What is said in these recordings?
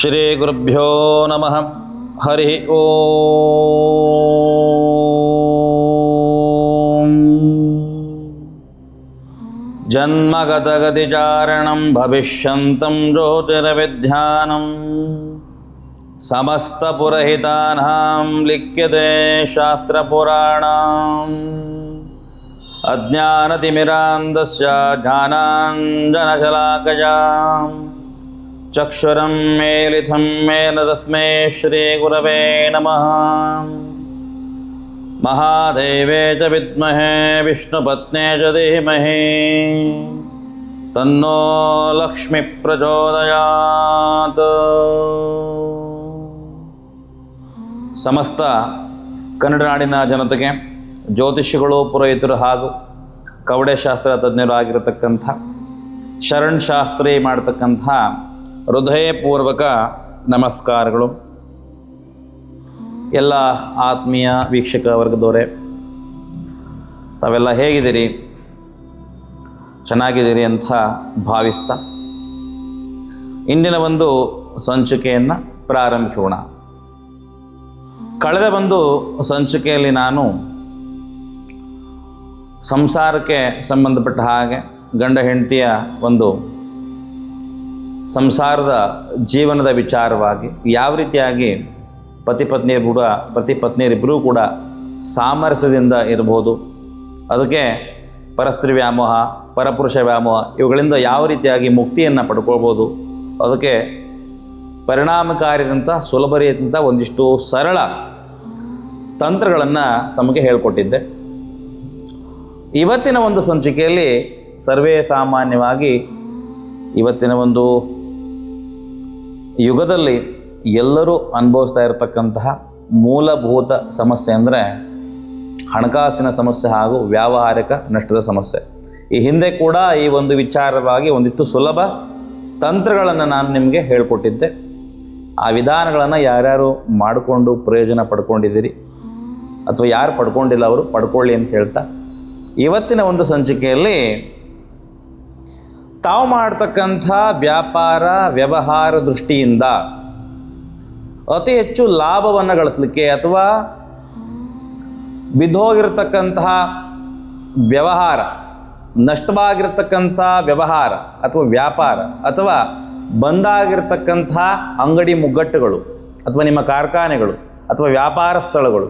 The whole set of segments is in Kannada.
श्रीगुरुभ्यो नमः। हरिः ॐ जन्मगतगतिचारणं भविष्यन्तं ज्योतिरविध्यानं समस्तपुरहितानां लिख्यते शास्त्रपुराणाम्। अज्ञानतिमिरान्धस्य ज्ञानाञ्जनशलाकजाम्। चक्षुरं मेलिथं मेन तस्मै श्रीगुरवे नमः महादेवे च विद्महे विष्णुपत्ने च धीमहि तन्नो लक्ष्मीप्रचोदयात् ಸಮಸ್ತ ಕನ್ನಡ ನಾಡಿನ ಜನತೆಗೆ ಜ್ಯೋತಿಷಿಗಳು ಪುರೋಹಿತರು ಹಾಗೂ ಕವಡೆಶಾಸ್ತ್ರ ತಜ್ಞರು ಆಗಿರತಕ್ಕಂಥ ಶರಣ್ ಶಾಸ್ತ್ರಿ ಮಾಡ್ತಕ್ಕಂಥ ಹೃದಯಪೂರ್ವಕ ನಮಸ್ಕಾರಗಳು. ಎಲ್ಲ ಆತ್ಮೀಯ ವೀಕ್ಷಕ ವರ್ಗದವರೇ, ತಾವೆಲ್ಲ ಹೇಗಿದ್ದೀರಿ? ಚೆನ್ನಾಗಿದ್ದೀರಿ ಅಂತ ಭಾವಿಸ್ತಾ. ಇಂದಿನ ಒಂದು ಸಂಚಿಕೆಯನ್ನು ಪ್ರಾರಂಭಿಸೋಣ. ಕಳೆದ ಒಂದು ಸಂಚಿಕೆಯಲ್ಲಿ ನಾನು ಸಂಸಾರಕ್ಕೆ ಸಂಬಂಧಪಟ್ಟ ಹಾಗೆ ಗಂಡ ಹೆಂಡತಿಯ ಒಂದು ಸಂಸಾರದ ಜೀವನದ ವಿಚಾರವಾಗಿ ಯಾವ ರೀತಿಯಾಗಿ ಪತಿ ಪತ್ನಿಯರು ಕೂಡ, ಪತಿ ಪತ್ನಿಯರಿಬ್ಬರೂ ಕೂಡ ಸಾಮರಸ್ಯದಿಂದ ಇರಬಹುದು. ಅದಕ್ಕೆ ಪರಸ್ತ್ರೀ ವ್ಯಾಮೋಹ, ಪರಪುರುಷ ವ್ಯಾಮೋಹ ಇವುಗಳಿಂದ ಯಾವ ರೀತಿಯಾಗಿ ಮುಕ್ತಿಯನ್ನು ಪಡ್ಕೊಳ್ಬೋದು ಅದಕ್ಕೆ ಪರಿಣಾಮಕಾರಿಯಾದಂಥ ಸುಲಭ ರೀತಿಯಂಥ ಒಂದಿಷ್ಟು ಸರಳ ತಂತ್ರಗಳನ್ನು ತಮಗೆ ಹೇಳ್ಕೊಟ್ಟಿದ್ದೆ. ಇವತ್ತಿನ ಒಂದು ಸಂಚಿಕೆಯಲ್ಲಿ ಸರ್ವೇ ಸಾಮಾನ್ಯವಾಗಿ ಇವತ್ತಿನ ಒಂದು ಯುಗದಲ್ಲಿ ಎಲ್ಲರೂ ಅನುಭವಿಸ್ತಾ ಇರತಕ್ಕಂತಹ ಮೂಲಭೂತ ಸಮಸ್ಯೆ ಅಂದರೆ ಹಣಕಾಸಿನ ಸಮಸ್ಯೆ ಹಾಗೂ ವ್ಯಾವಹಾರಿಕ ನಷ್ಟದ ಸಮಸ್ಯೆ. ಈ ಹಿಂದೆ ಕೂಡ ಈ ಒಂದು ವಿಚಾರವಾಗಿ ಒಂದಿಷ್ಟು ಸುಲಭ ತಂತ್ರಗಳನ್ನು ನಾನು ನಿಮಗೆ ಹೇಳಿಕೊಟ್ಟಿದ್ದೆ. ಆ ವಿಧಾನಗಳನ್ನು ಯಾರ್ಯಾರು ಮಾಡಿಕೊಂಡು ಪ್ರಯೋಜನ ಪಡ್ಕೊಂಡಿದ್ದೀರಿ? ಅಥವಾ ಯಾರು ಪಡ್ಕೊಂಡಿಲ್ಲ ಅವರು ಪಡ್ಕೊಳ್ಳಿ ಅಂತ ಹೇಳ್ತಾ, ಇವತ್ತಿನ ಒಂದು ಸಂಚಿಕೆಯಲ್ಲಿ ತಾವು ಮಾಡ್ತಕ್ಕಂಥ ವ್ಯಾಪಾರ ವ್ಯವಹಾರ ದೃಷ್ಟಿಯಿಂದ ಅತಿ ಹೆಚ್ಚು ಲಾಭವನ್ನು ಗಳಿಸಲಿಕ್ಕೆ ಅಥವಾ ಬಿದ್ದೋಗಿರ್ತಕ್ಕಂತಹ ವ್ಯವಹಾರ, ನಷ್ಟವಾಗಿರ್ತಕ್ಕಂಥ ವ್ಯವಹಾರ ಅಥವಾ ವ್ಯಾಪಾರ ಅಥವಾ ಬಂದಾಗಿರ್ತಕ್ಕಂಥ ಅಂಗಡಿ ಮುಗ್ಗಟ್ಟುಗಳು ಅಥವಾ ನಿಮ್ಮ ಕಾರ್ಖಾನೆಗಳು ಅಥವಾ ವ್ಯಾಪಾರ ಸ್ಥಳಗಳು,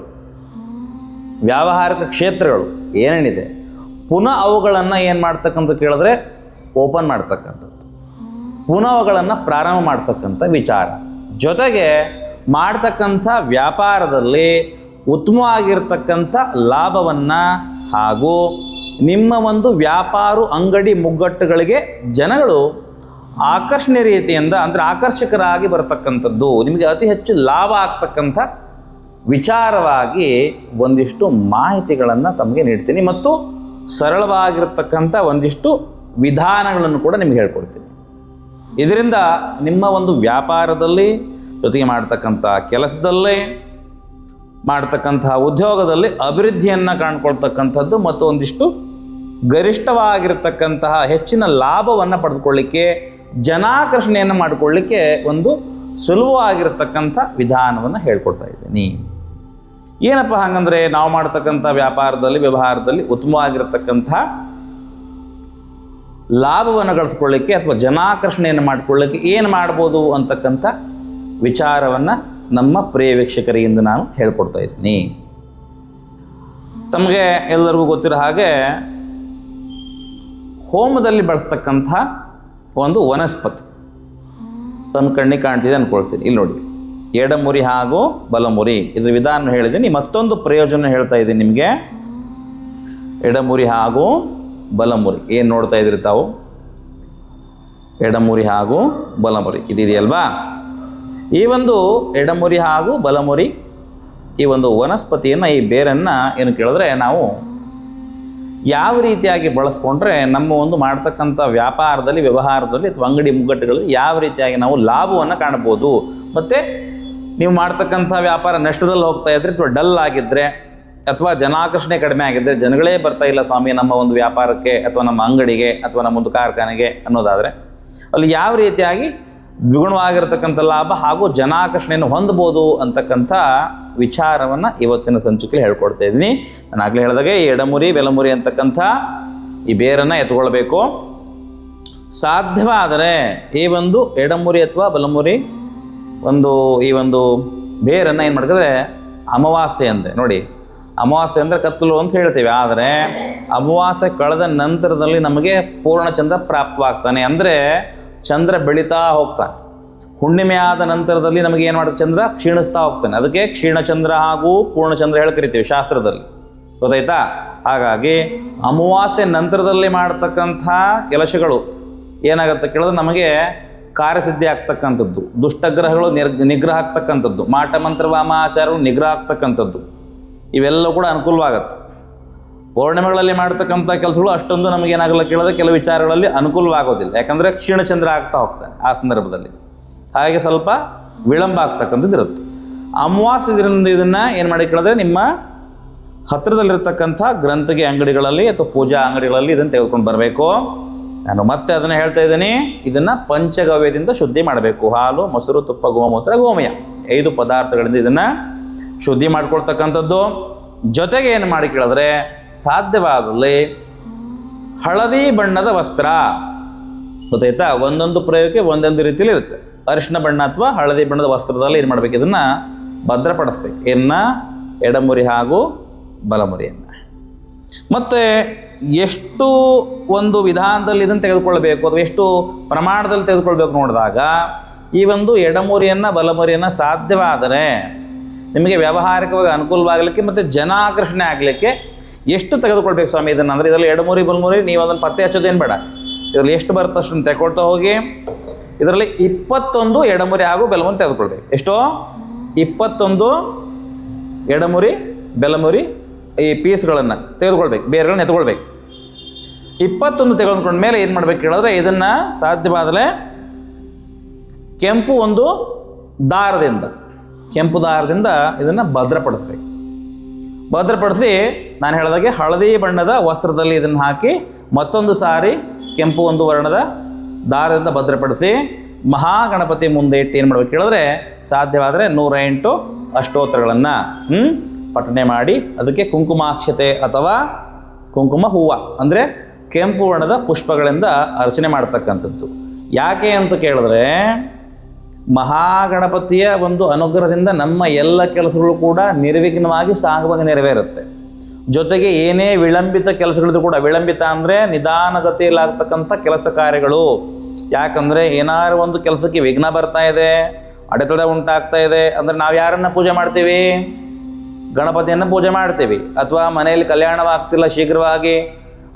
ವ್ಯಾವಹಾರಿಕ ಕ್ಷೇತ್ರಗಳು ಏನೇನಿದೆ, ಪುನಃ ಅವುಗಳನ್ನು ಏನು ಮಾಡ್ತಕ್ಕಂಥ ಕೇಳಿದ್ರೆ ಓಪನ್ ಮಾಡ್ತಕ್ಕಂಥದ್ದು. ಪುನವಗಳನ್ನು ಪ್ರಾರಂಭ ಮಾಡ್ತಕ್ಕಂಥ ವಿಚಾರ. ಜೊತೆಗೆ ಮಾಡ್ತಕ್ಕಂಥ ವ್ಯಾಪಾರದಲ್ಲಿ ಉತ್ತಮವಾಗಿರ್ತಕ್ಕಂಥ ಲಾಭವನ್ನು ಹಾಗೂ ನಿಮ್ಮ ಒಂದು ವ್ಯಾಪಾರ ಅಂಗಡಿ ಮುಗ್ಗಟ್ಟುಗಳಿಗೆ ಜನಗಳು ಆಕರ್ಷಣೀಯ ರೀತಿಯಿಂದ ಅಂದರೆ ಆಕರ್ಷಕರಾಗಿ ಬರತಕ್ಕಂಥದ್ದು, ನಿಮಗೆ ಅತಿ ಹೆಚ್ಚು ಲಾಭ ಆಗ್ತಕ್ಕಂಥ ವಿಚಾರವಾಗಿ ಒಂದಿಷ್ಟು ಮಾಹಿತಿಗಳನ್ನು ತಮಗೆ ನೀಡ್ತೀನಿ. ಮತ್ತು ಸರಳವಾಗಿರ್ತಕ್ಕಂಥ ಒಂದಿಷ್ಟು ವಿಧಾನಗಳನ್ನು ಕೂಡ ನಿಮಗೆ ಹೇಳ್ಕೊಡ್ತೀನಿ. ಇದರಿಂದ ನಿಮ್ಮ ಒಂದು ವ್ಯಾಪಾರದಲ್ಲಿ ಜೊತೆಗೆ ಮಾಡ್ತಕ್ಕಂಥ ಕೆಲಸದಲ್ಲೇ ಮಾಡ್ತಕ್ಕಂತಹ ಉದ್ಯೋಗದಲ್ಲಿ ಅಭಿವೃದ್ಧಿಯನ್ನು ಕಾಣ್ಕೊಳ್ತಕ್ಕಂಥದ್ದು ಮತ್ತು ಒಂದಿಷ್ಟು ಗರಿಷ್ಠವಾಗಿರ್ತಕ್ಕಂತಹ ಹೆಚ್ಚಿನ ಲಾಭವನ್ನು ಪಡೆದುಕೊಳ್ಳಿಕ್ಕೆ, ಜನಾಕರ್ಷಣೆಯನ್ನು ಮಾಡಿಕೊಳ್ಳಿಕ್ಕೆ ಒಂದು ಸುಲಭವಾಗಿರ್ತಕ್ಕಂಥ ವಿಧಾನವನ್ನು ಹೇಳ್ಕೊಡ್ತಾ ಇದ್ದೀನಿ. ಏನಪ್ಪ ಹಾಗಂದರೆ ನಾವು ಮಾಡ್ತಕ್ಕಂಥ ವ್ಯಾಪಾರದಲ್ಲಿ, ವ್ಯವಹಾರದಲ್ಲಿ ಉತ್ತಮವಾಗಿರ್ತಕ್ಕಂಥ ಲಾಭವನ್ನು ಗಳಿಸ್ಕೊಳ್ಳಿಕ್ಕೆ ಅಥವಾ ಜನಾಕರ್ಷಣೆಯನ್ನು ಮಾಡಿಕೊಳ್ಳಿಕ್ಕೆ ಏನು ಮಾಡ್ಬೋದು ಅಂತಕ್ಕಂಥ ವಿಚಾರವನ್ನು ನಮ್ಮ ಪ್ರಿಯ ವೀಕ್ಷಕರಿಂದ ನಾನು ಹೇಳ್ಕೊಡ್ತಾ ಇದ್ದೀನಿ. ತಮಗೆ ಎಲ್ಲರಿಗೂ ಗೊತ್ತಿರೋ ಹಾಗೆ ಹೋಮದಲ್ಲಿ ಬಳಸ್ತಕ್ಕಂಥ ಒಂದು ವನಸ್ಪತಿ. ತಮ್ಮ ಕಣ್ಣಿಗೆ ಕಾಣ್ತಿದೆ ಅಂದ್ಕೊಳ್ತೀನಿ ಇಲ್ಲಿ ನೋಡಿ, ಎಡಮುರಿ ಹಾಗೂ ಬಲಮುರಿ. ಇದ್ರ ವಿಧಾನ ಹೇಳಿದ್ದೀನಿ. ಮತ್ತೊಂದು ಪ್ರಯೋಜನ ಹೇಳ್ತಾ ಇದ್ದೀನಿ ನಿಮಗೆ. ಎಡಮುರಿ ಹಾಗೂ ಬಲಮುರಿ. ಏನು ನೋಡ್ತಾ ಇದ್ರಿ ತಾವು? ಎಡಮುರಿ ಹಾಗೂ ಬಲಮುರಿ. ಇದಿದೆಯಲ್ವಾ? ಈ ಒಂದು ಎಡಮುರಿ ಹಾಗೂ ಬಲಮುರಿ, ಈ ಒಂದು ವನಸ್ಪತಿಯನ್ನು, ಈ ಬೇರನ್ನು ಏನು ಕೇಳಿದ್ರೆ ನಾವು ಯಾವ ರೀತಿಯಾಗಿ ಬಳಸ್ಕೊಂಡ್ರೆ ನಮ್ಮ ಒಂದು ಮಾಡ್ತಕ್ಕಂಥ ವ್ಯಾಪಾರದಲ್ಲಿ, ವ್ಯವಹಾರದಲ್ಲಿ ಅಥವಾ ಅಂಗಡಿ ಮುಗ್ಗಟ್ಟುಗಳಲ್ಲಿ ಯಾವ ರೀತಿಯಾಗಿ ನಾವು ಲಾಭವನ್ನು ಕಾಣ್ಬೋದು. ಮತ್ತು ನೀವು ಮಾಡ್ತಕ್ಕಂಥ ವ್ಯಾಪಾರ ನಷ್ಟದಲ್ಲಿ ಹೋಗ್ತಾ ಇದ್ರೆ ಅಥವಾ ಡಲ್ ಆಗಿದ್ದರೆ ಅಥವಾ ಜನಾಕರ್ಷಣೆ ಕಡಿಮೆ ಆಗಿದ್ದರೆ ಜನಗಳೇ ಬರ್ತಾ ಇಲ್ಲ ಸ್ವಾಮಿ, ನಮ್ಮ ಒಂದು ವ್ಯಾಪಾರಕ್ಕೆ ಅಥವಾ ನಮ್ಮ ಅಂಗಡಿಗೆ ಅಥವಾ ನಮ್ಮ ಒಂದು ಕಾರ್ಖಾನೆಗೆ ಅನ್ನೋದಾದರೆ ಅಲ್ಲಿ ಯಾವ ರೀತಿಯಾಗಿ ದ್ವಿಗುಣವಾಗಿರ್ತಕ್ಕಂಥ ಲಾಭ ಹಾಗೂ ಜನಾಕರ್ಷಣೆಯನ್ನು ಹೊಂದಬಹುದು ಅಂತಕ್ಕಂಥ ವಿಚಾರವನ್ನು ಇವತ್ತಿನ ಸಂಚಿಕೆಯಲ್ಲಿ ಹೇಳ್ಕೊಡ್ತಾ ಇದ್ದೀನಿ. ನಾನು ಆಗಲೇ ಹೇಳಿದಾಗೆ ಈ ಎಡಮುರಿ, ಬೆಲಮುರಿ ಅಂತಕ್ಕಂಥ ಈ ಬೇರನ್ನು ಎತ್ಕೊಳ್ಬೇಕು. ಸಾಧ್ಯವಾದರೆ ಈ ಒಂದು ಎಡಮುರಿ ಅಥವಾ ಬಲಮುರಿ ಒಂದು ಈ ಒಂದು ಬೇರನ್ನು ಏನು ಮಾಡ್ಕಿದ್ರೆ ಅಮಾವಾಸ್ಯೆ ಅಂತೆ. ನೋಡಿ ಅಮಾವಾಸ್ಯೆ ಅಂದರೆ ಕತ್ತಲು ಅಂತ ಹೇಳ್ತೀವಿ. ಆದರೆ ಅಮಾವಾಸ್ಯೆ ಕಳೆದ ನಂತರದಲ್ಲಿ ನಮಗೆ ಪೂರ್ಣ ಚಂದ್ರ ಪ್ರಾಪ್ತವಾಗ್ತಾನೆ. ಅಂದರೆ ಚಂದ್ರ ಬೆಳೀತಾ ಹೋಗ್ತಾನೆ. ಹುಣ್ಣಿಮೆ ಆದ ನಂತರದಲ್ಲಿ ನಮಗೆ ಏನು ಮಾಡುತ್ತೆ ಚಂದ್ರ? ಕ್ಷೀಣಿಸ್ತಾ ಹೋಗ್ತಾನೆ. ಅದಕ್ಕೆ ಕ್ಷೀಣಚಂದ್ರ ಹಾಗೂ ಪೂರ್ಣಚಂದ್ರ ಹೇಳಿ ಕರಿತೀವಿ ಶಾಸ್ತ್ರದಲ್ಲಿ. ಗೊತ್ತಾಯ್ತಾ? ಹಾಗಾಗಿ ಅಮಾವಾಸ್ಯೆ ನಂತರದಲ್ಲಿ ಮಾಡ್ತಕ್ಕಂಥ ಕೆಲಸಗಳು ಏನಾಗುತ್ತೆ ಕೇಳಿದ್ರೆ ನಮಗೆ ಕಾರ್ಯಸಿದ್ಧಿ ಆಗ್ತಕ್ಕಂಥದ್ದು. ದುಷ್ಟಗ್ರಹಗಳು ನಿರ್ ನಿಗ್ರಹ ಆಗ್ತಕ್ಕಂಥದ್ದು. ಮಾಟ ಮಂತ್ರ ವಾಮಾಚಾರಗಳು ನಿಗ್ರಹ ಆಗ್ತಕ್ಕಂಥದ್ದು. ಇವೆಲ್ಲ ಕೂಡ ಅನುಕೂಲವಾಗತ್ತೆ. ಪೌರ್ಣಿಮೆಗಳಲ್ಲಿ ಮಾಡ್ತಕ್ಕಂಥ ಕೆಲಸಗಳು ಅಷ್ಟೊಂದು ನಮಗೇನಾಗಲ್ಲ ಕೇಳಿದ್ರೆ ಕೆಲವು ವಿಚಾರಗಳಲ್ಲಿ ಅನುಕೂಲವಾಗೋದಿಲ್ಲ. ಯಾಕಂದರೆ ಕ್ಷೀಣಚಂದ್ರ ಆಗ್ತಾ ಹೋಗ್ತಾನೆ ಆ ಸಂದರ್ಭದಲ್ಲಿ. ಹಾಗೆ ಸ್ವಲ್ಪ ವಿಳಂಬ ಆಗ್ತಕ್ಕಂಥದ್ದು ಇರುತ್ತೆ. ಅಮಾವಾಸ್ಯ ಇದರಿಂದ ಇದನ್ನು ಏನು ಮಾಡಿ ಕೇಳಿದ್ರೆ ನಿಮ್ಮ ಹತ್ತಿರದಲ್ಲಿರ್ತಕ್ಕಂಥ ಗ್ರಂಥಿಗೆ ಅಂಗಡಿಗಳಲ್ಲಿ ಅಥವಾ ಪೂಜಾ ಅಂಗಡಿಗಳಲ್ಲಿ ಇದನ್ನು ತೆಗೆದುಕೊಂಡು ಬರಬೇಕು. ನಾನು ಮತ್ತೆ ಅದನ್ನು ಹೇಳ್ತಾ ಇದ್ದೀನಿ. ಇದನ್ನು ಪಂಚಗವ್ಯದಿಂದ ಶುದ್ಧಿ ಮಾಡಬೇಕು. ಹಾಲು, ಮೊಸರು, ತುಪ್ಪ, ಗೋಮೂತ್ರ, ಗೋಮಯ. ಐದು ಪದಾರ್ಥಗಳಿಂದ ಇದನ್ನು ಶುದ್ಧಿ ಮಾಡ್ಕೊಳ್ತಕ್ಕಂಥದ್ದು. ಜೊತೆಗೆ ಏನು ಮಾಡಿ ಕೇಳಿದ್ರೆ, ಸಾಧ್ಯವಾದಲ್ಲಿ ಹಳದಿ ಬಣ್ಣದ ವಸ್ತ್ರ. ಗೊತ್ತಾಯ್ತಾ? ಒಂದೊಂದು ಪ್ರಯೋಗಕ್ಕೆ ಒಂದೊಂದು ರೀತಿಯಲ್ಲಿ ಇರುತ್ತೆ. ಅರಿಶಿನ ಬಣ್ಣ ಅಥವಾ ಹಳದಿ ಬಣ್ಣದ ವಸ್ತ್ರದಲ್ಲಿ ಏನು ಮಾಡ್ಬೇಕು? ಇದನ್ನು ಭದ್ರಪಡಿಸ್ಬೇಕು. ಇನ್ನು ಎಡಮುರಿ ಹಾಗೂ ಬಲಮುರಿಯನ್ನು. ಮತ್ತು ಎಷ್ಟು ಒಂದು ವಿಧಾನದಲ್ಲಿ ಇದನ್ನು ತೆಗೆದುಕೊಳ್ಬೇಕು? ಅಥವಾ ಎಷ್ಟು ಪ್ರಮಾಣದಲ್ಲಿ ತೆಗೆದುಕೊಳ್ಬೇಕು ನೋಡಿದಾಗ, ಈ ಒಂದು ಎಡಮುರಿಯನ್ನು ಬಲಮುರಿಯನ್ನು ಸಾಧ್ಯವಾದರೆ ನಿಮಗೆ ವ್ಯಾವಹಾರಿಕವಾಗಿ ಅನುಕೂಲವಾಗಲಿಕ್ಕೆ ಮತ್ತು ಜನಾಕರ್ಷಣೆ ಆಗಲಿಕ್ಕೆ ಎಷ್ಟು ತೆಗೆದುಕೊಳ್ಬೇಕು ಸ್ವಾಮಿ ಇದನ್ನು? ಅಂದರೆ ಇದರಲ್ಲಿ ಎಡಮುರಿ ಬಲಮುರಿ ನೀವು ಅದನ್ನು ಪತ್ತೆ ಹಚ್ಚೋದೇನು ಬೇಡ. ಇದರಲ್ಲಿ ಎಷ್ಟು ಬರುತ್ತೆ ಅಷ್ಟನ್ನು ತೆಗೊಳ್ತಾ ಹೋಗಿ, ಇದರಲ್ಲಿ ಇಪ್ಪತ್ತೊಂದು ಎಡಮುರಿ ಹಾಗೂ ಬೆಲಮುರಿ ತೆಗೆದುಕೊಳ್ಬೇಕು. ಎಷ್ಟೋ? ಇಪ್ಪತ್ತೊಂದು ಎಡಮುರಿ ಬೆಲಮುರಿ ಈ ಪೀಸ್ಗಳನ್ನು ತೆಗೆದುಕೊಳ್ಬೇಕು. ಬೇರೆಗಳನ್ನ ಎತ್ಕೊಳ್ಬೇಕು. ಇಪ್ಪತ್ತೊಂದು ತೆಗೆದುಕೊಂಡ ಮೇಲೆ ಏನು ಮಾಡ್ಬೇಕು ಹೇಳಿದ್ರೆ ಇದನ್ನು ಸಾಧ್ಯವಾದರೆ ಕೆಂಪು ಒಂದು ದಾರದಿಂದ ಕೆಂಪು ದಾರದಿಂದ ಇದನ್ನು ಭದ್ರಪಡಿಸ್ಬೇಕು. ಭದ್ರಪಡಿಸಿ ನಾನು ಹೇಳಿದಾಗೆ ಹಳದಿ ಬಣ್ಣದ ವಸ್ತ್ರದಲ್ಲಿ ಇದನ್ನು ಹಾಕಿ ಮತ್ತೊಂದು ಸಾರಿ ಕೆಂಪು ಒಂದು ವರ್ಣದ ದಾರದಿಂದ ಭದ್ರಪಡಿಸಿ ಮಹಾಗಣಪತಿ ಮುಂದೆ ಇಟ್ಟು ಏನು ಮಾಡ್ಬೇಕು ಹೇಳಿದ್ರೆ ಸಾಧ್ಯವಾದರೆ ನೂರ ಎಂಟು ಅಷ್ಟೋತ್ತರಗಳನ್ನು ಹ್ಞೂ ಪಠನೆ ಮಾಡಿ ಅದಕ್ಕೆ ಕುಂಕುಮಾಕ್ಷತೆ ಅಥವಾ ಕುಂಕುಮ ಹೂವು, ಅಂದರೆ ಕೆಂಪು ವರ್ಣದ ಪುಷ್ಪಗಳಿಂದ ಅರ್ಚನೆ ಮಾಡ್ತಕ್ಕಂಥದ್ದು. ಯಾಕೆ ಅಂತ ಕೇಳಿದ್ರೆ ಮಹಾಗಣಪತಿಯ ಒಂದು ಅನುಗ್ರಹದಿಂದ ನಮ್ಮ ಎಲ್ಲ ಕೆಲಸಗಳು ಕೂಡ ನಿರ್ವಿಘ್ನವಾಗಿ ಸಾಗುವಾಗ ನೆರವೇರುತ್ತೆ. ಜೊತೆಗೆ ಏನೇ ವಿಳಂಬಿತ ಕೆಲಸಗಳಿದ್ರು ಕೂಡ, ವಿಳಂಬಿತ ಅಂದರೆ ನಿಧಾನಗತಿಯಲ್ಲಾಗ್ತಕ್ಕಂಥ ಕೆಲಸ ಕಾರ್ಯಗಳು. ಯಾಕಂದರೆ ಏನಾದ್ರು ಒಂದು ಕೆಲಸಕ್ಕೆ ವಿಘ್ನ ಬರ್ತಾ ಇದೆ, ಅಡೆತಡೆ ಉಂಟಾಗ್ತಾ ಇದೆ, ಅಂದರೆ ನಾವು ಯಾರನ್ನ ಪೂಜೆ ಮಾಡ್ತೀವಿ? ಗಣಪತಿಯನ್ನು ಪೂಜೆ ಮಾಡ್ತೀವಿ. ಅಥವಾ ಮನೆಯಲ್ಲಿ ಕಲ್ಯಾಣವಾಗ್ತಿಲ್ಲ ಶೀಘ್ರವಾಗಿ,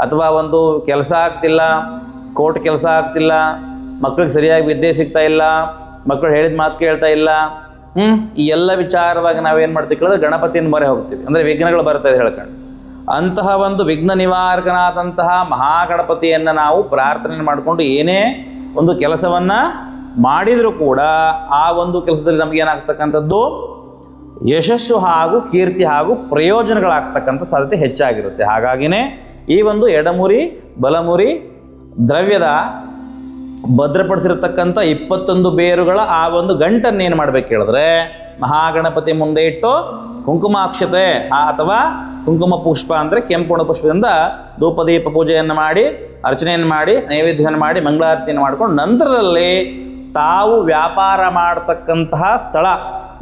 ಅಥವಾ ಒಂದು ಕೆಲಸ ಆಗ್ತಿಲ್ಲ, ಕೋರ್ಟ್ ಕೆಲಸ ಆಗ್ತಿಲ್ಲ ಮಕ್ಕಳಿಗೆ ಸರಿಯಾಗಿ ವಿದ್ಯೆ ಸಿಗ್ತಾ ಇಲ್ಲ ಮಕ್ಕಳು ಹೇಳಿದ ಮಾತು ಕೇಳ್ತಾ ಇಲ್ಲ. ಹ್ಞೂ ಈ ಎಲ್ಲ ವಿಚಾರವಾಗಿ ನಾವೇನು ಮಾಡ್ತೀವಿ ಕೇಳಿದ್ರೆ ಗಣಪತಿಯನ್ನು ಮೊರೆ ಹೋಗ್ತೀವಿ. ಅಂದರೆ ವಿಘ್ನಗಳು ಬರ್ತಾ ಇದೆ ಹೇಳ್ಕೊಂಡು. ಅಂತಹ ಒಂದು ವಿಘ್ನ ನಿವಾರಕನಾದಂತಹ ಮಹಾಗಣಪತಿಯನ್ನು ನಾವು ಪ್ರಾರ್ಥನೆ ಮಾಡಿಕೊಂಡು ಏನೇ ಒಂದು ಕೆಲಸವನ್ನು ಮಾಡಿದರೂ ಕೂಡ ಆ ಒಂದು ಕೆಲಸದಲ್ಲಿ ನಮಗೇನಾಗ್ತಕ್ಕಂಥದ್ದು ಯಶಸ್ಸು ಹಾಗೂ ಕೀರ್ತಿ ಹಾಗೂ ಪ್ರಯೋಜನಗಳಾಗ್ತಕ್ಕಂಥ ಸಾಧ್ಯತೆ ಹೆಚ್ಚಾಗಿರುತ್ತೆ. ಹಾಗಾಗಿನೇ ಈ ಒಂದು ಎಡಮುರಿ, ಬಲಮುರಿ ದ್ರವ್ಯದ ಭದ್ರಪಡಿಸಿರ್ತಕ್ಕಂಥ ಇಪ್ಪತ್ತೊಂದು ಬೇರುಗಳ ಆ ಒಂದು ಗಂಟನ್ನು ಏನು ಮಾಡ್ಬೇಕು ಹೇಳಿದ್ರೆ ಮಹಾಗಣಪತಿ ಮುಂದೆ ಇಟ್ಟು ಕುಂಕುಮಾಕ್ಷತೆ ಅಥವಾ ಕುಂಕುಮ ಪುಷ್ಪ ಅಂದರೆ ಕೆಂಪುಣ ಪುಷ್ಪದಿಂದ ಧೂಪದೀಪ ಪೂಜೆಯನ್ನು ಮಾಡಿ, ಅರ್ಚನೆಯನ್ನು ಮಾಡಿ, ನೈವೇದ್ಯವನ್ನು ಮಾಡಿ, ಮಂಗಳಾರತಿಯನ್ನು ಮಾಡಿಕೊಂಡು ನಂತರದಲ್ಲಿ ತಾವು ವ್ಯಾಪಾರ ಮಾಡತಕ್ಕಂತಹ ಸ್ಥಳ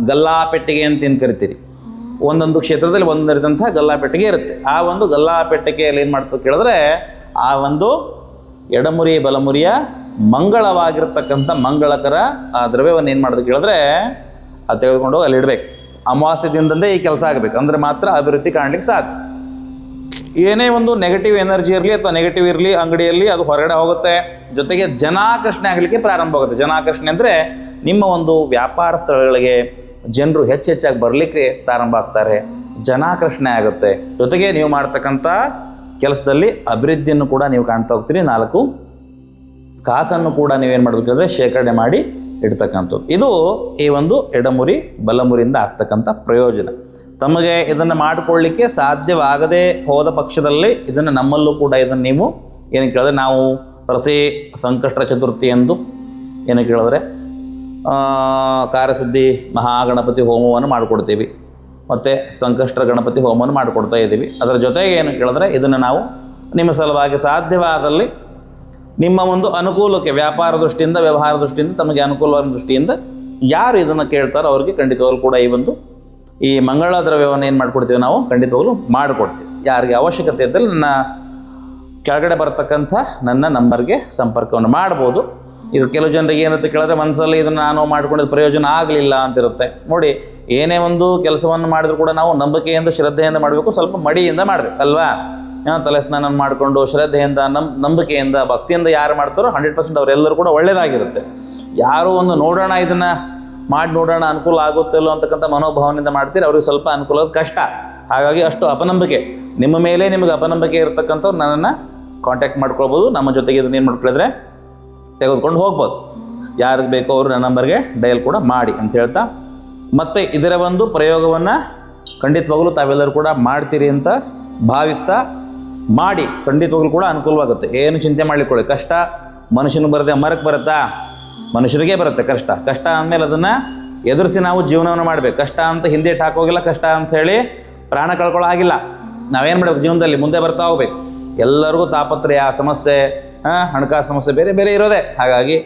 ಗಲ್ಲಾಪೆಟ್ಟಿಗೆ ಅಂತ ಕರಿತೀರಿ? ಒಂದೊಂದು ಕ್ಷೇತ್ರದಲ್ಲಿ ಒಂದೊಂದು ಗಲ್ಲಾಪೆಟ್ಟಿಗೆ ಇರುತ್ತೆ. ಆ ಒಂದು ಗಲ್ಲಾಪೆಟ್ಟಿಗೆಯಲ್ಲಿ ಏನು ಮಾಡ್ತದೆ ಕೇಳಿದ್ರೆ, ಆ ಒಂದು ಎಡಮುರಿ, ಬಲಮುರಿಯ ಮಂಗಳವಾಗಿರ್ತಕ್ಕಂಥ ಮಂಗಳಕರ, ಆ ದ್ರವ್ಯವನ್ನು ಏನು ಮಾಡೋದು ಕೇಳಿದ್ರೆ, ಅದು ತೆಗೆದುಕೊಂಡು ಅಲ್ಲಿ ಇಡಬೇಕು ಅಮಾವಾಸ್ಯ ದಿನದಂದೇ ಈ ಕೆಲಸ ಆಗಬೇಕು. ಅಂದರೆ ಮಾತ್ರ ಅಭಿವೃದ್ಧಿ ಕಾಣಲಿಕ್ಕೆ ಸಾಧ್ಯ. ಏನೇ ಒಂದು ನೆಗೆಟಿವ್ ಎನರ್ಜಿ ಇರಲಿ ಅಥವಾ ನೆಗೆಟಿವ್ ಇರಲಿ ಅಂಗಡಿಯಲ್ಲಿ ಅದು ಹೊರಗಡೆ ಹೋಗುತ್ತೆ. ಜೊತೆಗೆ ಜನಾಕರ್ಷಣೆ ಆಗಲಿಕ್ಕೆ ಪ್ರಾರಂಭ ಆಗುತ್ತೆ. ಜನಾಕರ್ಷಣೆ ಅಂದರೆ ನಿಮ್ಮ ಒಂದು ವ್ಯಾಪಾರ ಸ್ಥಳಗಳಿಗೆ ಜನರು ಹೆಚ್ಚೆಚ್ಚಾಗಿ ಬರಲಿಕ್ಕೆ ಪ್ರಾರಂಭ ಆಗ್ತಾರೆ. ಜನಾಕರ್ಷಣೆ ಆಗುತ್ತೆ. ಜೊತೆಗೆ ನೀವು ಮಾಡ್ತಕ್ಕಂಥ ಕೆಲಸದಲ್ಲಿ ಅಭಿವೃದ್ಧಿಯನ್ನು ಕೂಡ ನೀವು ಕಾಣ್ತಾ ಹೋಗ್ತೀರಿ. ನಾಲ್ಕು ಕಾಸನ್ನು ಕೂಡ ನೀವೇನು ಮಾಡಬೇಕಂದ್ರೆ ಶೇಖರಣೆ ಮಾಡಿ ಇಡ್ತಕ್ಕಂಥದ್ದು. ಇದು ಈ ಒಂದು ಎಡಮುರಿ, ಬಲಮುರಿಯಿಂದ ಆಗ್ತಕ್ಕಂಥ ಪ್ರಯೋಜನ. ತಮಗೆ ಇದನ್ನು ಮಾಡಿಕೊಳ್ಳಿಕ್ಕೆ ಸಾಧ್ಯವಾಗದೇ ಹೋದ ಪಕ್ಷದಲ್ಲಿ ಇದನ್ನು ನಮ್ಮಲ್ಲೂ ಕೂಡ ಇದನ್ನು ನೀವು ಏನು ಕೇಳಿದ್ರೆ ನಾವು ಪ್ರತಿ ಸಂಕಷ್ಟ ಚತುರ್ಥಿ ಎಂದು ಏನು ಕೇಳಿದ್ರೆ ಕಾರ್ಯಸಿದ್ಧಿ ಮಹಾಗಣಪತಿ ಹೋಮವನ್ನು ಮಾಡಿಕೊಡ್ತೀವಿ. ಮತ್ತು ಸಂಕಷ್ಟ ಗಣಪತಿ ಹೋಮವನ್ನು ಮಾಡಿಕೊಡ್ತಾ ಇದ್ದೀವಿ. ಅದರ ಜೊತೆಗೆ ಏನು ಕೇಳಿದ್ರೆ ಇದನ್ನು ನಾವು ನಿಮ್ಮ ಸಲುವಾಗಿ ಸಾಧ್ಯವಾದಲ್ಲಿ ನಿಮ್ಮ ಒಂದು ಅನುಕೂಲಕ್ಕೆ, ವ್ಯಾಪಾರ ದೃಷ್ಟಿಯಿಂದ, ವ್ಯವಹಾರ ದೃಷ್ಟಿಯಿಂದ, ತಮಗೆ ಅನುಕೂಲವಾದ ದೃಷ್ಟಿಯಿಂದ ಯಾರು ಇದನ್ನು ಕೇಳ್ತಾರೋ ಅವರಿಗೆ ಖಂಡಿತವಾಗ್ಲೂ ಕೂಡ ಈ ಒಂದು ಈ ಮಂಗಳ ದ್ರವ್ಯವನ್ನು ಏನು ಮಾಡ್ಕೊಡ್ತೀವಿ ನಾವು? ಖಂಡಿತವಾಗ್ಲೂ ಮಾಡಿಕೊಡ್ತೀವಿ. ಯಾರಿಗೆ ಅವಶ್ಯಕತೆ ಇದ್ದಲ್ಲಿ ನನ್ನ ಕೆಳಗಡೆ ಬರತಕ್ಕಂಥ ನನ್ನ ನಂಬರ್ಗೆ ಸಂಪರ್ಕವನ್ನು ಮಾಡ್ಬೋದು. ಇದು ಕೆಲವು ಜನರಿಗೆ ಏನಂತ ಕೇಳಿದ್ರೆ ಮನಸ್ಸಲ್ಲಿ ಇದನ್ನು ನಾನು ಮಾಡಿಕೊಂಡಿದ್ದು ಪ್ರಯೋಜನ ಆಗಲಿಲ್ಲ ಅಂತಿರುತ್ತೆ. ನೋಡಿ, ಏನೇ ಒಂದು ಕೆಲಸವನ್ನು ಮಾಡಿದ್ರು ಕೂಡ ನಾವು ನಂಬಿಕೆಯಿಂದ, ಶ್ರದ್ಧೆಯಿಂದ ಮಾಡಬೇಕು, ಸ್ವಲ್ಪ ಮಡಿಯಿಂದ ಮಾಡಬೇಕು, ಅಲ್ವಾ? ತಲೆ ಸ್ನಾನ ಮಾಡಿಕೊಂಡು ಶ್ರದ್ಧೆಯಿಂದ, ನಮ್, ನಂಬಿಕೆಯಿಂದ, ಭಕ್ತಿಯಿಂದ ಯಾರು ಮಾಡ್ತಾರೋ ಹಂಡ್ರೆಡ್ ಪರ್ಸೆಂಟ್ ಅವರೆಲ್ಲರೂ ಕೂಡ ಒಳ್ಳೆಯದಾಗಿರುತ್ತೆ ಯಾರು ಒಂದು ನೋಡೋಣ ಇದನ್ನು, ಮಾಡಿ ನೋಡೋಣ, ಅನುಕೂಲ ಆಗುತ್ತೆ ಇಲ್ಲೋ ಅಂತಕ್ಕಂಥ ಮನೋಭಾವನೆಯಿಂದ ಮಾಡ್ತೀರಿ, ಅವ್ರಿಗೆ ಸ್ವಲ್ಪ ಅನುಕೂಲ ಕಷ್ಟ. ಹಾಗಾಗಿ ಅಷ್ಟು ಅಪನಂಬಿಕೆ. ನಿಮ್ಮ ಮೇಲೆ ನಿಮಗೆ ಅಪನಂಬಿಕೆ ಇರತಕ್ಕಂಥವ್ರು ನನ್ನನ್ನು ಕಾಂಟ್ಯಾಕ್ಟ್ ಮಾಡ್ಕೊಳ್ಬೋದು. ನಮ್ಮ ಜೊತೆಗೆ ಇದನ್ನ ಏನು ಮಾಡ್ಕೊಳ್ಳಿದ್ರೆ ತೆಗೆದುಕೊಂಡು ಹೋಗ್ಬೋದು. ಯಾರಿಗೆ ಬೇಕೋ ಅವರು ನನ್ನ ನಂಬರ್ಗೆ ಡಯಲ್ ಕೂಡ ಮಾಡಿ ಅಂತ ಹೇಳ್ತಾ. ಮತ್ತು ಇದರ ಒಂದು ಪ್ರಯೋಗವನ್ನು ಖಂಡಿತವಾಗಲೂ ತಾವೆಲ್ಲರೂ ಕೂಡ ಮಾಡ್ತೀರಿ ಅಂತ ಭಾವಿಸ್ತಾ ಮಾಡಿ ಖಂಡಿತವಾಗ್ಲೂ ಕೂಡ ಅನುಕೂಲವಾಗುತ್ತೆ. ಏನು ಚಿಂತೆ ಮಾಡಲಿಕ್ಕೊಳ್ಳಿ. ಕಷ್ಟ ಮನುಷ್ಯನಿಗೆ ಬರುತ್ತೆ, ಮರಕ್ಕೆ ಬರುತ್ತಾ? ಮನುಷ್ಯರಿಗೆ ಬರುತ್ತೆ ಕಷ್ಟ. ಕಷ್ಟ ಅಂದಮೇಲೆ ಅದನ್ನು ಎದುರಿಸಿ ನಾವು ಜೀವನವನ್ನು ಮಾಡಬೇಕು. ಕಷ್ಟ ಅಂತ ಹಿಂದೆ ಹಾಕೋಗಿಲ್ಲ, ಕಷ್ಟ ಅಂತ ಪ್ರಾಣ ಕಳ್ಕೊಳ್ಳೋ ಆಗಿಲ್ಲ ನಾವೇನು ಮಾಡಬೇಕು ಜೀವನದಲ್ಲಿ? ಮುಂದೆ ಬರ್ತಾ ಹೋಗ್ಬೇಕು. ಎಲ್ಲರಿಗೂ ತಾಪತ್ರಯ, ಸಮಸ್ಯೆ ಹಣಕಾಸು ಸಮಸ್ಯೆ ಬೇರೆ ಬೇರೆ ಇರೋದೇ. ಹಾಗಾಗಿ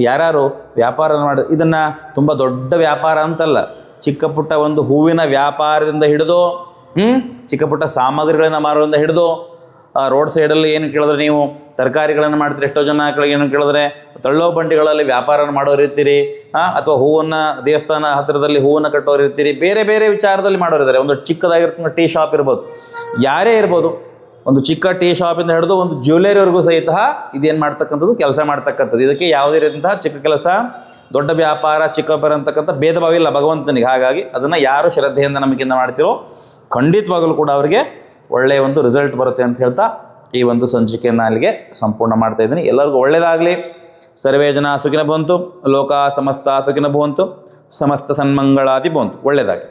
ಯಾರು ವ್ಯಾಪಾರ ಮಾಡಿ, ಇದನ್ನು ತುಂಬ ದೊಡ್ಡ ವ್ಯಾಪಾರ ಅಂತಲ್ಲ. ಚಿಕ್ಕ ಪುಟ್ಟ ಒಂದು ಹೂವಿನ ವ್ಯಾಪಾರದಿಂದ ಹಿಡಿದು ಹ್ಞೂ ಚಿಕ್ಕ ಪುಟ್ಟ ಸಾಮಗ್ರಿಗಳನ್ನು ಮಾರೋದ್ರಿಂದ ಹಿಡಿದು ರೋಡ್ ಸೈಡಲ್ಲಿ ಏನು ಕೇಳಿದ್ರೆ ನೀವು ತರಕಾರಿಗಳನ್ನು ಮಾಡ್ತೀರಿ? ಎಷ್ಟೋ ಜನ ಏನು ಕೇಳಿದ್ರೆ ತಳ್ಳೋ ಬಂಡಿಗಳಲ್ಲಿ ವ್ಯಾಪಾರ ಮಾಡೋರು ಇರ್ತೀರಿ ಅಥವಾ ಹೂವನ್ನು ದೇವಸ್ಥಾನ ಹತ್ತಿರದಲ್ಲಿ ಹೂವನ್ನು ಕಟ್ಟೋರು ಇರ್ತೀರಿ, ಬೇರೆ ಬೇರೆ ವಿಚಾರದಲ್ಲಿ ಮಾಡೋರು ಇದ್ದಾರೆ. ಒಂದು ಚಿಕ್ಕದಾಗಿರ್ತಕ್ಕಂಥ ಟೀ ಶಾಪ್ ಇರ್ಬೋದು, ಯಾರೇ ಇರ್ಬೋದು, ಒಂದು ಚಿಕ್ಕ ಟೀ ಶಾಪಿಂದ ಹಿಡಿದು ಒಂದು ಜ್ಯುವೆಲರಿವರೆಗೂ ಸಹಿತ ಇದೇನು ಮಾಡ್ತಕ್ಕಂಥದ್ದು? ಕೆಲಸ ಮಾಡ್ತಕ್ಕಂಥದ್ದು. ಇದಕ್ಕೆ ಯಾವುದೇ ರೀತಿಯಂತಹ ಚಿಕ್ಕ ಕೆಲಸ, ದೊಡ್ಡ ವ್ಯಾಪಾರ ಚಿಕ್ಕ ವ್ಯಾಪಾರ ಅಂತಕ್ಕಂಥ ಭೇದ ಭಾವ ಇಲ್ಲ ಭಗವಂತನಿಗೆ. ಹಾಗಾಗಿ ಅದನ್ನು ಯಾರು ಶ್ರದ್ಧೆಯಿಂದ ನಮಗಿಂದ ಮಾಡ್ತೀರೋ ಖಂಡಿತವಾಗಲೂ ಕೂಡ ಅವರಿಗೆ ಒಳ್ಳೆಯ ಒಂದು ರಿಸಲ್ಟ್ ಬರುತ್ತೆ ಅಂತ ಹೇಳ್ತಾ ಈ ಒಂದು ಸಂಚಿಕೆಯನ್ನು ಅಲ್ಲಿಗೆ ಸಂಪೂರ್ಣ ಮಾಡ್ತಾ ಇದ್ದೀನಿ. ಎಲ್ಲರಿಗೂ ಒಳ್ಳೆಯದಾಗಲಿ ಸರ್ವೇ ಜನ ಸುಖಿನ ಬಂತು ಲೋಕ ಸಮಸ್ತ ಸುಖಿನ ಭವಂತು, ಸಮಸ್ತ ಸನ್ಮಂಗಳಾದಿ ಬಂತು ಒಳ್ಳೆಯದಾಗಲಿ